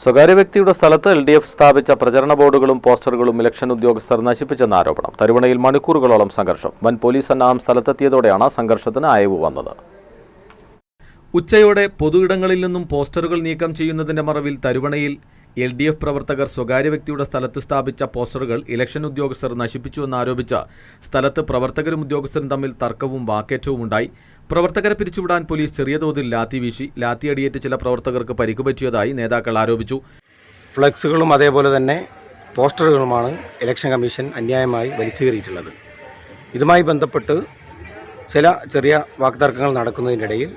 സ്വകാര്യ വ്യക്തിയുടെ സ്ഥലത്ത് എൽ ഡി എഫ് സ്ഥാപിച്ച പ്രചരണ ബോർഡുകളും പോസ്റ്ററുകളും ഇലക്ഷൻ ഉദ്യോഗസ്ഥർ നശിപ്പിച്ചെന്ന ആരോപണം. തരുവണയിൽ മണിക്കൂറുകളോളം സംഘർഷം. വൻ പോലീസ് സന്നാഹം സ്ഥലത്തെത്തിയതോടെയാണ് സംഘർഷത്തിന് അയവ് വന്നത്. ഉച്ചയോടെ പൊതുയിടങ്ങളിൽ നിന്നും പോസ്റ്ററുകൾ നീക്കം ചെയ്യുന്നതിന്റെ മറവിൽ തരുവണയിൽ എൽ ഡി എഫ് പ്രവർത്തകർ സ്വകാര്യ വ്യക്തിയുടെ സ്ഥലത്ത് സ്ഥാപിച്ച പോസ്റ്ററുകൾ ഇലക്ഷൻ ഉദ്യോഗസ്ഥർ നശിപ്പിച്ചുവെന്നാരോപിച്ച് സ്ഥലത്ത് പ്രവർത്തകരും ഉദ്യോഗസ്ഥരും തമ്മിൽ തർക്കവും വാക്കേറ്റവും ഉണ്ടായി പ്രവർത്തകരെ പിരിച്ചുവിടാൻ പോലീസ് ചെറിയ തോതിൽ ലാത്തി വീശി ലാത്തി അടിയേറ്റ് ചില പ്രവർത്തകർക്ക് പരിക്കുപറ്റിയതായി നേതാക്കൾ ആരോപിച്ചു. ഫ്ലക്സുകളും അതേപോലെ തന്നെ പോസ്റ്ററുകളുമാണ് ഇലക്ഷൻ കമ്മീഷൻ അന്യായമായി വലിച്ചേറിയിട്ടുള്ളത്. ഇതുമായി ബന്ധപ്പെട്ട് ചില ചെറിയ വാക്തർക്കങ്ങൾ നടക്കുന്നതിനിടയിൽ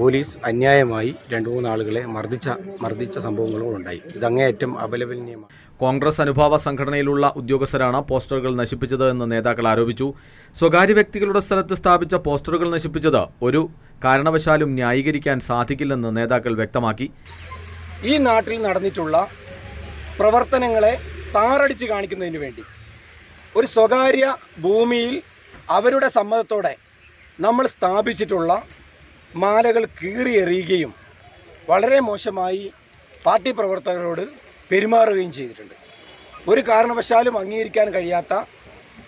പോലീസ് അന്യായമായി രണ്ട് മൂന്നാളുകളെ മർദ്ദിച്ച മർദ്ദിച്ച സംഭവങ്ങളും ഉണ്ടായി. ഇത് അങ്ങേയറ്റം അപലപനീയമാണ്. കോൺഗ്രസ് അനുഭാവ സംഘടനയിലുള്ള ഉദ്യോഗസ്ഥരാണ് പോസ്റ്ററുകൾ നശിപ്പിച്ചത് എന്ന് നേതാക്കൾ ആരോപിച്ചു. സ്വകാര്യ വ്യക്തികളുടെ സ്ഥലത്ത് സ്ഥാപിച്ച പോസ്റ്ററുകൾ നശിപ്പിച്ചത് ഒരു കാരണവശാലും ന്യായീകരിക്കാൻ സാധിക്കില്ലെന്ന് നേതാക്കൾ വ്യക്തമാക്കി. ഈ നാട്ടിൽ നടന്നിട്ടുള്ള പ്രവർത്തനങ്ങളെ താറടിച്ച് കാണിക്കുന്നതിന് വേണ്ടി ഒരു സ്വകാര്യ ഭൂമിയിൽ അവരുടെ സമ്മതത്തോടെ നമ്മൾ സ്ഥാപിച്ചിട്ടുള്ള മാലകൾ കീറിയെറിയുകയും വളരെ മോശമായി പാർട്ടി പ്രവർത്തകരോട് പെരുമാറുകയും ചെയ്തിട്ടുണ്ട്. ഒരു കാരണവശാലും അംഗീകരിക്കാൻ കഴിയാത്ത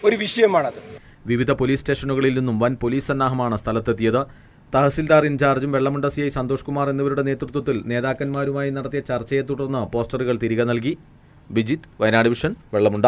ഒരു വിഷയമാണത്. വിവിധ പോലീസ് സ്റ്റേഷനുകളിൽ നിന്നും വൻ പോലീസ് സന്നാഹമാണ് സ്ഥലത്തെത്തിയത്. തഹസിൽദാർ ഇൻചാർജും വെള്ളമുണ്ട സി ഐ സന്തോഷ് കുമാർ എന്നിവരുടെ നേതൃത്വത്തിൽ നേതാക്കന്മാരുമായി നടത്തിയ ചർച്ചയെ തുടർന്ന് പോസ്റ്ററുകൾ തിരികെ നൽകി. ബിജിത്ത് വയനാട് വിഷൻ വെള്ളമുണ്ട.